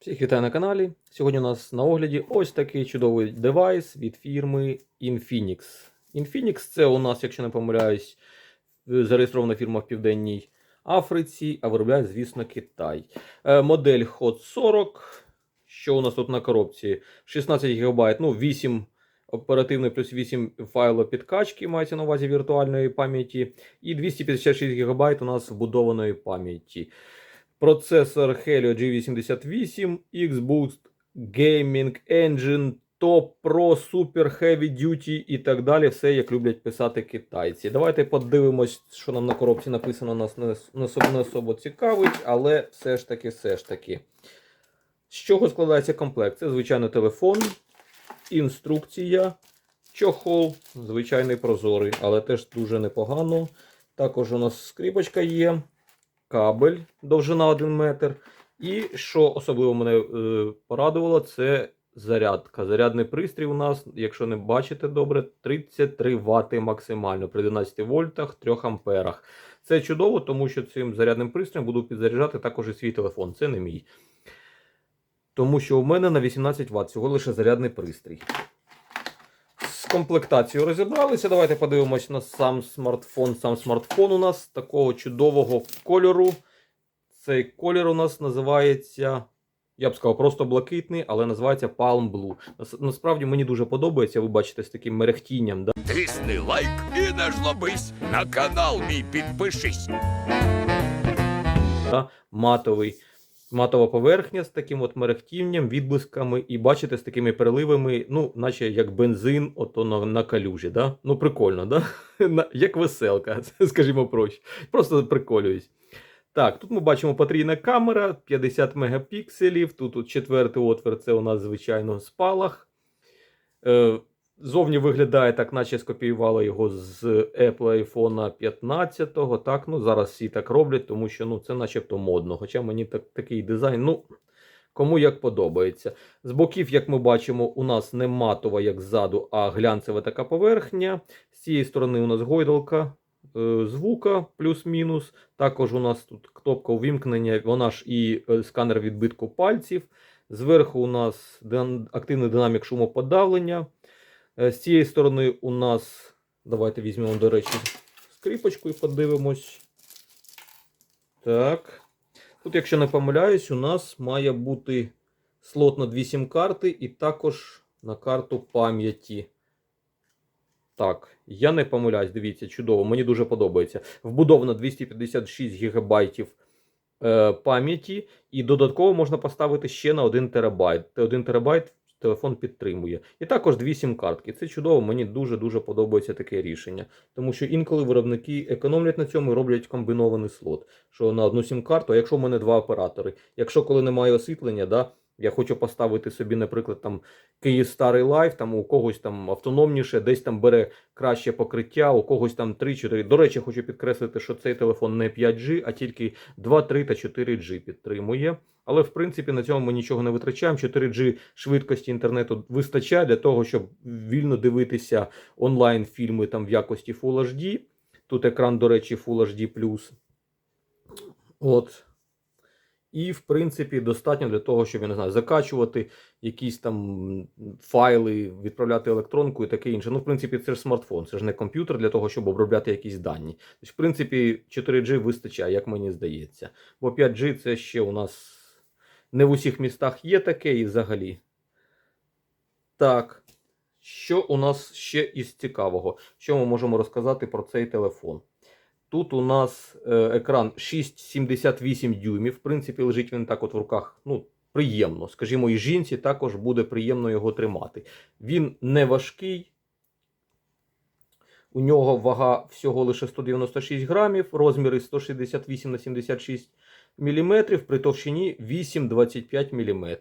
Всіх вітаю на каналі. Сьогодні у нас на огляді ось такий чудовий девайс від фірми Infinix. Infinix це у нас, якщо не помиляюсь, зареєстрована фірма в Південній Африці, а виробляє, звісно, Китай. Е, Модель Hot 40. Що у нас тут на коробці? 16 ГБ, ну 8 оперативної плюс 8 файло підкачки, мається на увазі віртуальної пам'яті, і 256 ГБ у нас вбудованої пам'яті. Процесор Helio G88, Xboost Gaming Engine, Top Pro, Super Heavy Duty і так далі. Все як люблять писати китайці. Давайте подивимось, що нам на коробці написано, нас не, не, особо- цікавить, але все ж таки, все ж таки. З чого складається комплект? Це звичайно телефон, інструкція, чохол, звичайний прозорий, але теж дуже непогано. Також у нас скріпочка є кабель довжина 1 метр. І що особливо мене е, порадувало, це зарядка. Зарядний пристрій у нас, якщо не бачите добре, 33 Вт максимально при 11 вольтах, 3 амперах. Це чудово, тому що цим зарядним пристроєм буду підзаряджати також і свій телефон. Це не мій. Тому що у мене на 18 Вт всього лише зарядний пристрій. Комплектацією розібралися. Давайте подивимось на сам смартфон. Сам смартфон у нас такого чудового кольору. Цей колір у нас називається, я б сказав, просто блакитний, але називається Palm Blue. Насправді мені дуже подобається, ви бачите, з таким мерехтінням. Да? Тисни лайк і не жлобись. На канал мій підпишись. Да? Матовий. Матова поверхня з таким от мерехтінням, відблисками, і бачите, з такими переливами, ну, наче як бензин, ото на, на калюжі. Да? Ну, прикольно, да? Як веселка, скажімо проще. Просто приколююсь. Так, тут ми бачимо потрійна камера, 50 мегапікселів. Тут от четвертий отвір, це у нас, звичайно, спалах. Е, зовні виглядає так, наче скопіювали його з Apple iPhone 15. Так, ну зараз всі так роблять, тому що ну, це начебто модно. Хоча мені так, такий дизайн, ну, кому як подобається. З боків, як ми бачимо, у нас не матова, як ззаду, а глянцева така поверхня. З цієї сторони у нас гойдалка е, звука плюс-мінус. Також у нас тут кнопка увімкнення, вона ж і е, сканер відбитку пальців. Зверху у нас активний динамік шумоподавлення. Е, З цієї сторони у нас, давайте візьмемо, до речі, скріпочку і подивимось. Так. Тут, якщо не помиляюсь, у нас має бути слот на дві сім-карти і також на карту пам'яті. Так, я не помиляюсь, дивіться, чудово, мені дуже подобається. Вбудовано 256 ГБ е, пам'яті, і додатково можна поставити ще на 1 терабайт. 1 терабайт телефон підтримує. І також дві сім-картки. Це чудово, мені дуже-дуже подобається таке рішення. Тому що інколи виробники економлять на цьому і роблять комбінований слот. Що на одну сім-карту, а якщо в мене два оператори, якщо коли немає освітлення, да, я хочу поставити собі, наприклад, там Київ Старий Лайф, там у когось там автономніше, десь там бере краще покриття, у когось там 3-4. До речі, хочу підкреслити, що цей телефон не 5G, а тільки 2, 3 та 4G підтримує. Але в принципі на цьому ми нічого не витрачаємо. 4G швидкості інтернету вистачає для того, щоб вільно дивитися онлайн фільми там в якості Full HD. Тут екран, до речі, Full HD+. От. І, в принципі, достатньо для того, щоб я не знаю, закачувати якісь там файли, відправляти електронку і таке інше. Ну, в принципі, це ж смартфон, це ж не комп'ютер для того, щоб обробляти якісь дані. Тобто, в принципі, 4G вистачає, як мені здається. Бо 5G це ще у нас не в усіх містах є таке і взагалі. Так. Що у нас ще із цікавого? Що ми можемо розказати про цей телефон? Тут у нас е, екран 6,78 дюймів. В принципі, лежить він так от в руках. Ну, приємно. Скажімо, і жінці також буде приємно його тримати. Він не важкий. У нього вага всього лише 196 грамів, розміри 168 на 76 мм, при товщині 8,25 мм.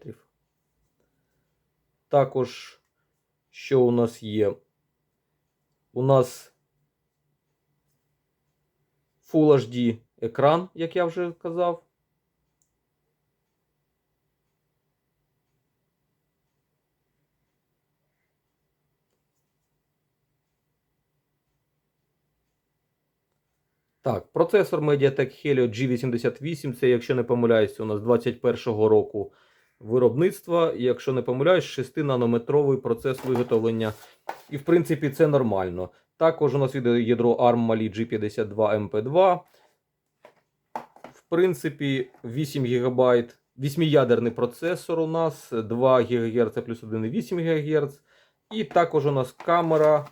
Також, що у нас є? У нас Full HD екран, як я вже казав. Так, процесор Mediatek Helio G88, це, якщо не помиляюся, у нас 21-го року виробництва, якщо не помиляюсь, 6-нанометровий процес виготовлення. І в принципі це нормально. Також у нас іде ядро ARM Mali G52 MP2. В принципі, 8 ГБ, 8-ядерний процесор у нас, 2 ГГц плюс 1,8 ГГц. І також у нас камера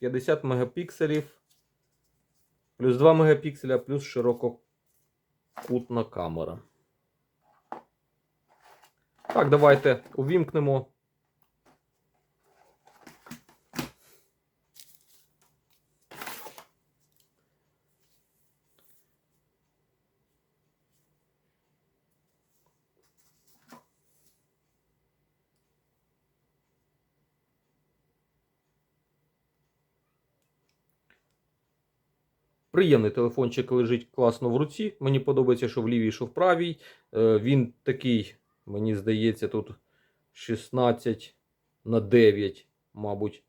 50 мегапікселів, плюс 2 мегапікселя, плюс ширококутна камера. Так, давайте увімкнемо. Приємний телефончик лежить класно в руці. Мені подобається, що в лівій, що в правій. Е, Він такий, мені здається, тут 16 на 9, мабуть.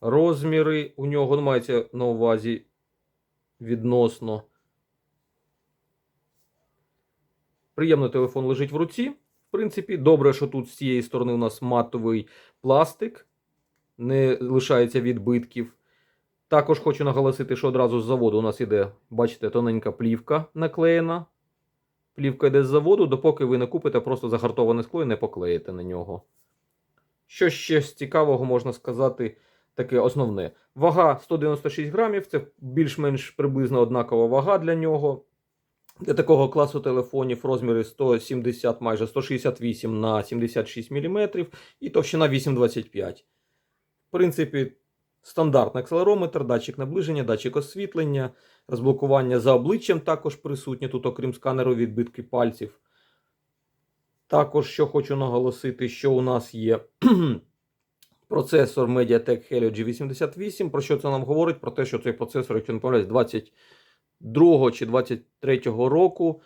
Розміри у нього ну, мається на увазі відносно. Приємно телефон лежить в руці. В принципі, добре, що тут з цієї сторони у нас матовий пластик, не лишається відбитків. Також хочу наголосити, що одразу з заводу у нас іде, бачите, тоненька плівка наклеєна. Плівка йде з заводу, допоки ви не купите просто загартоване скло і не поклеїте на нього. Що ще з цікавого можна сказати, таке основне. Вага 196 грамів, це більш-менш приблизно однакова вага для нього. Для такого класу телефонів розміри 170, майже 168 на 76 мм і товщина 8,25. В принципі, стандартний акселерометр, датчик наближення, датчик освітлення, розблокування за обличчям також присутнє тут, окрім сканеру відбитки пальців. Також, що хочу наголосити, що у нас є процесор MediaTek Helio G88. Про що це нам говорить? Про те, що цей процесор, якщо не помиляюсь, 22 чи 23 року.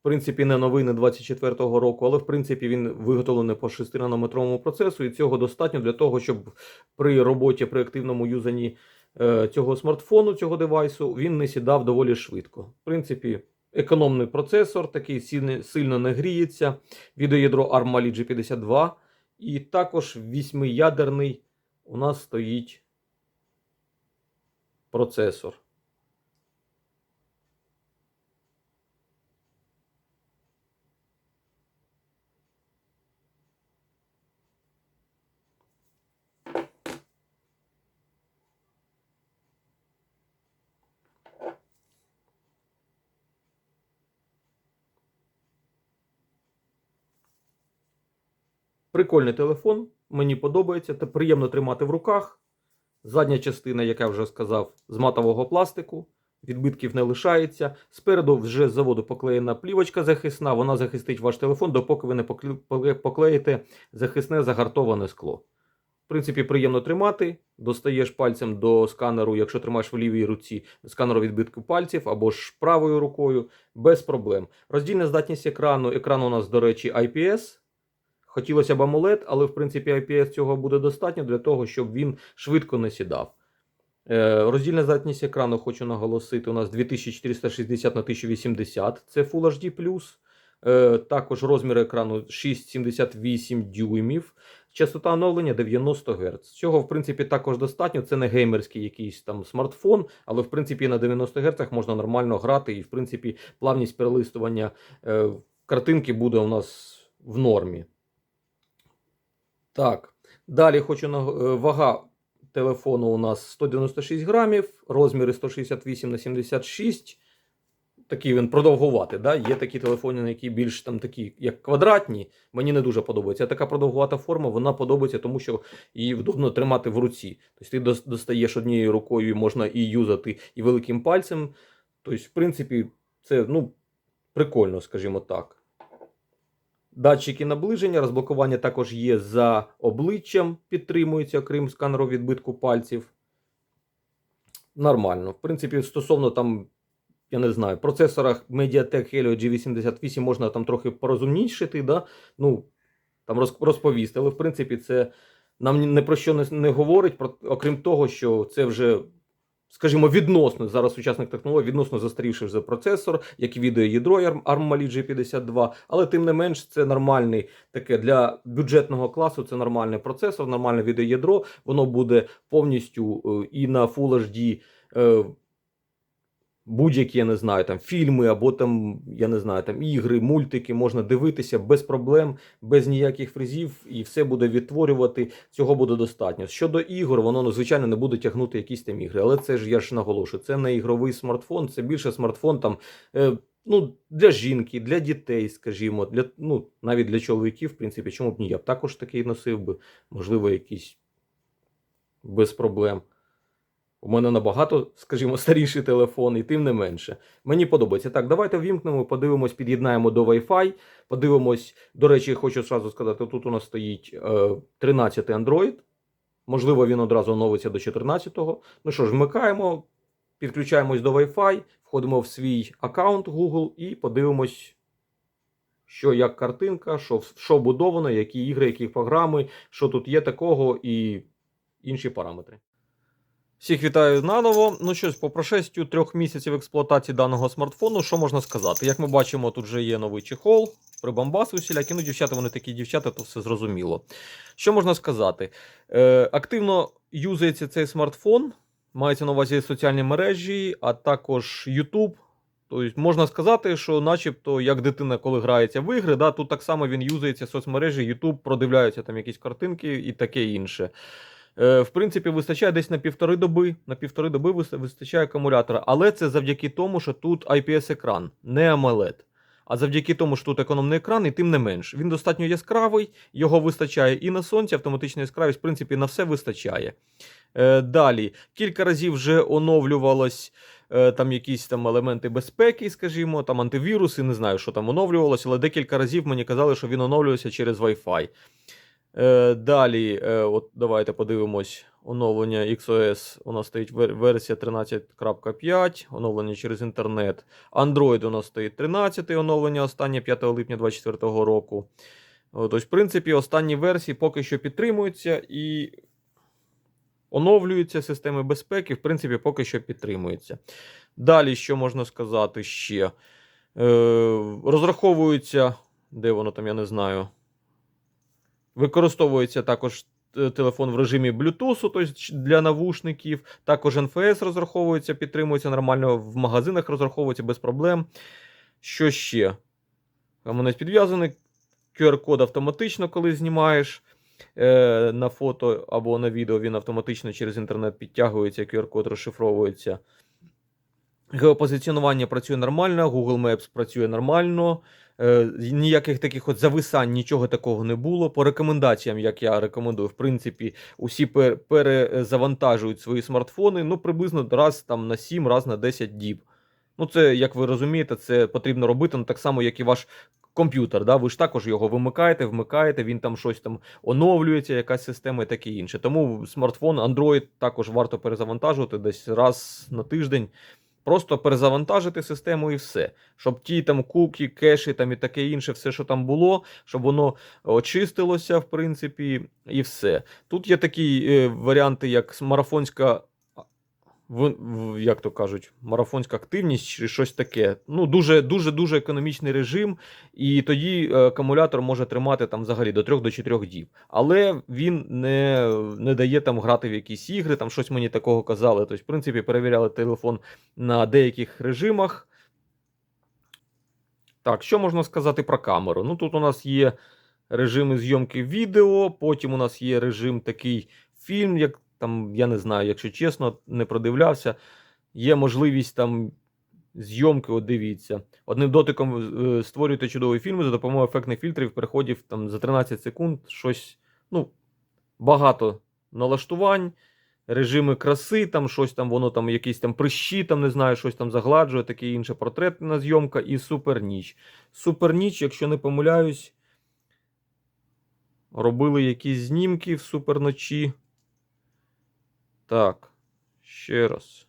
В принципі, не новий, не 24-го року, але в принципі він виготовлений по 6-нанометровому процесу, і цього достатньо для того, щоб при роботі, при активному юзанні е, цього смартфону, цього девайсу, він не сідав доволі швидко. В принципі, економний процесор, такий сильно, не гріється. Відеоядро ARM Mali G52. І також вісьмиядерний у нас стоїть процесор. Прикольний телефон, мені подобається, та приємно тримати в руках. Задня частина, як я вже сказав, з матового пластику, відбитків не лишається. Спереду вже з заводу поклеєна плівочка захисна, вона захистить ваш телефон, допоки ви не поклеїте захисне загартоване скло. В принципі, приємно тримати. Достаєш пальцем до сканеру, якщо тримаєш в лівій руці сканеру відбитку пальців або ж правою рукою, без проблем. Роздільна здатність екрану. Екран у нас, до речі, IPS. Хотілося б AMOLED, але в принципі IPS цього буде достатньо для того, щоб він швидко не сідав. Е, Роздільна здатність екрану, хочу наголосити, у нас 2460 на 1080, це Full HD+. Е, Також розмір екрану 6,78 дюймів. Частота оновлення 90 Гц. Цього, в принципі, також достатньо. Це не геймерський якийсь там смартфон, але в принципі на 90 Гц можна нормально грати, і в принципі плавність перелистування е, картинки буде у нас в нормі. Так, далі хочу на е, вага телефону у нас 196 грамів, розміри 168 на 76. Такий він продовгуватий. Да? Є такі телефони, які більш там такі, як квадратні. Мені не дуже подобається. Така продовгувата форма, вона подобається, тому що її вдобно тримати в руці. Тобто ти достаєш однією рукою, можна і юзати, і великим пальцем. Тобто, в принципі, це ну, прикольно, скажімо так. Датчики наближення, розблокування також є за обличчям, підтримується, окрім сканеру відбитку пальців. Нормально. В принципі, стосовно там, я не знаю, процесорах Mediatek Helio G88 можна там трохи порозумнішити, да? ну, там розповісти. Але в принципі, це нам ні- про що не, говорить, окрім того, що це вже скажімо, відносно зараз сучасних технологій, відносно застарівший вже процесор, як і відеоядро ARM Mali G52, але тим не менш це нормальний таке для бюджетного класу. Це нормальний процесор, нормальне відеоядро. Воно буде повністю е, і на Full HD. Будь-які, я не знаю, там фільми або там, я не знаю, там ігри, мультики можна дивитися без проблем, без ніяких фризів, і все буде відтворювати. Цього буде достатньо. Щодо ігор, воно ну, звичайно не буде тягнути якісь там ігри. Але це ж я ж наголошую, це не ігровий смартфон, це більше смартфон там. Е, Ну, для жінки, для дітей, скажімо, для ну навіть для чоловіків, в принципі, чому б ні? Я б також такий носив би, можливо, якийсь без проблем. У мене набагато, скажімо, старіший телефон, і тим не менше. Мені подобається. Так, давайте ввімкнемо, подивимось, під'єднаємо до Wi-Fi. Подивимось. До речі, хочу зразу сказати: тут у нас стоїть е, 13 Android. Можливо, він одразу оновиться до 14-го. Ну що ж, вмикаємо, підключаємось до Wi-Fi, входимо в свій аккаунт Google і подивимось, що як картинка, що, що будовано, які ігри, які програми, що тут є такого і інші параметри. Всіх вітаю наново. Ну щось, по прошестю трьох місяців експлуатації даного смартфону, що можна сказати? Як ми бачимо, тут вже є новий чехол, прибамбаси усілякі. Ну, дівчата, вони такі дівчата, то все зрозуміло. Що можна сказати? Е, активно юзається цей смартфон, мається на увазі соціальні мережі, а також YouTube. Тобто можна сказати, що начебто як дитина, коли грається в ігри, да, тут так само він юзається соцмережі, YouTube, продивляються там якісь картинки і таке інше. Е, В принципі, вистачає десь на півтори доби. На півтори доби вистачає акумулятора. Але це завдяки тому, що тут IPS-екран, не AMOLED. А завдяки тому, що тут економний екран, і тим не менш. Він достатньо яскравий, його вистачає і на сонці, автоматична яскравість, в принципі, на все вистачає. Е, Далі, кілька разів вже оновлювалось е, там якісь там елементи безпеки, скажімо, там антивіруси, не знаю, що там оновлювалося, але декілька разів мені казали, що він оновлювався через Wi-Fi. Е, далі, е, от давайте подивимось. Оновлення XOS. У нас стоїть версія 13.5, оновлення через інтернет. Android у нас стоїть 13 оновлення останнє 5 липня 2024 року. Тобто, в принципі, останні версії поки що підтримуються і оновлюються системи безпеки, в принципі, поки що підтримуються. Далі, що можна сказати ще? Е, розраховуються, де воно там, я не знаю. Використовується також е, телефон в режимі Bluetooth, тобто для навушників. Також NFS розраховується, підтримується нормально, в магазинах розраховується без проблем. Що ще? Гаманець підв'язаний. QR-код автоматично, коли знімаєш е, на фото або на відео, він автоматично через інтернет підтягується, QR-код розшифровується. Геопозиціонування працює нормально, Google Maps працює нормально. Е, ніяких таких от зависань, нічого такого не було. По рекомендаціям, як я рекомендую, в принципі, усі пер- перезавантажують свої смартфони ну, приблизно раз там, на 7, раз на 10 діб. Ну, це, як ви розумієте, це потрібно робити ну, так само, як і ваш комп'ютер. Да? Ви ж також його вимикаєте, вмикаєте, він там щось там оновлюється, якась система і таке інше. Тому смартфон Android також варто перезавантажувати десь раз на тиждень. Просто перезавантажити систему і все. Щоб ті там куки, кеші там і таке інше, все, що там було, щоб воно очистилося, в принципі, і все. Тут є такі е, варіанти, як марафонська. Як то кажуть, марафонська активність чи щось таке. Ну, дуже дуже дуже економічний режим, і тоді е, акумулятор може тримати там взагалі до 3 до 4 діб. Але він не, не дає там грати в якісь ігри, там щось мені такого казали. Тобто, в принципі, перевіряли телефон на деяких режимах. Так, що можна сказати про камеру? Ну, тут у нас є режими зйомки відео, потім у нас є режим такий фільм, як там, я не знаю, якщо чесно, не продивлявся. Є можливість там зйомки, от дивіться. Одним дотиком е, створюєте чудові фільми за допомогою ефектних фільтрів, переходів там за 13 секунд, щось, ну, багато налаштувань, режими краси, там щось там, воно там, якісь там прищі, там не знаю, щось там загладжує, таке інше портретна зйомка і суперніч. Суперніч, якщо не помиляюсь, робили якісь знімки в суперночі. Так, ще раз.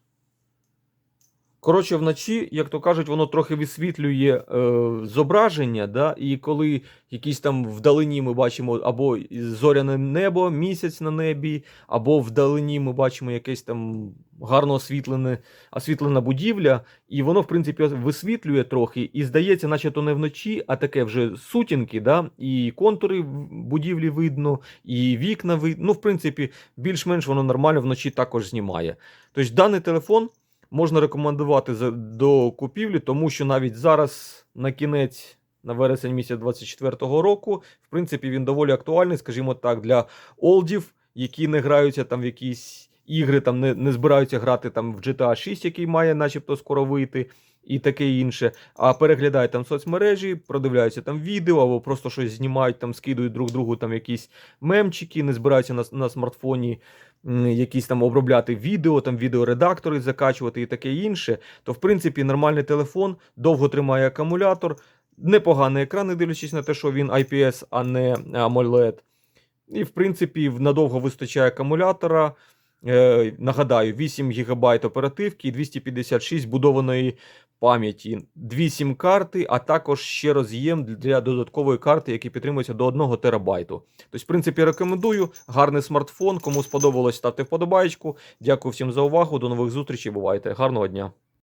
Коротше, вночі, як то кажуть, воно трохи висвітлює е, зображення, да? і коли якісь там вдалині ми бачимо або зоряне небо, місяць на небі, або вдалині ми бачимо якесь там гарно освітлене, освітлена будівля, і воно, в принципі, висвітлює трохи, і здається, наче то не вночі, а таке вже сутінки, да? і контури будівлі видно, і вікна видно. Ну, в принципі, більш-менш воно нормально вночі також знімає. Тобто даний телефон можна рекомендувати до купівлі, тому що навіть зараз на кінець. На вересень місяць 24-го року, в принципі, він доволі актуальний, скажімо так, для олдів, які не граються там в якісь ігри, там не, не збираються грати там в GTA 6, який має, начебто, скоро вийти, і таке інше. А переглядають там соцмережі, продивляються там відео, або просто щось знімають, там скидують друг другу там якісь мемчики, не збираються на, на смартфоні якісь там обробляти відео, там відеоредактори закачувати і таке інше, то в принципі нормальний телефон довго тримає акумулятор, непоганий екран, не дивлячись на те, що він IPS, а не AMOLED. І в принципі надовго вистачає акумулятора. Е, нагадаю, 8 ГБ оперативки і 256 будованої пам'яті, дві сім-карти, а також ще роз'єм для додаткової карти, які підтримуються до 1 терабайту. Тобто, в принципі, рекомендую. Гарний смартфон. Кому сподобалось, ставте вподобайку. Дякую всім за увагу. До нових зустрічей. Бувайте. Гарного дня.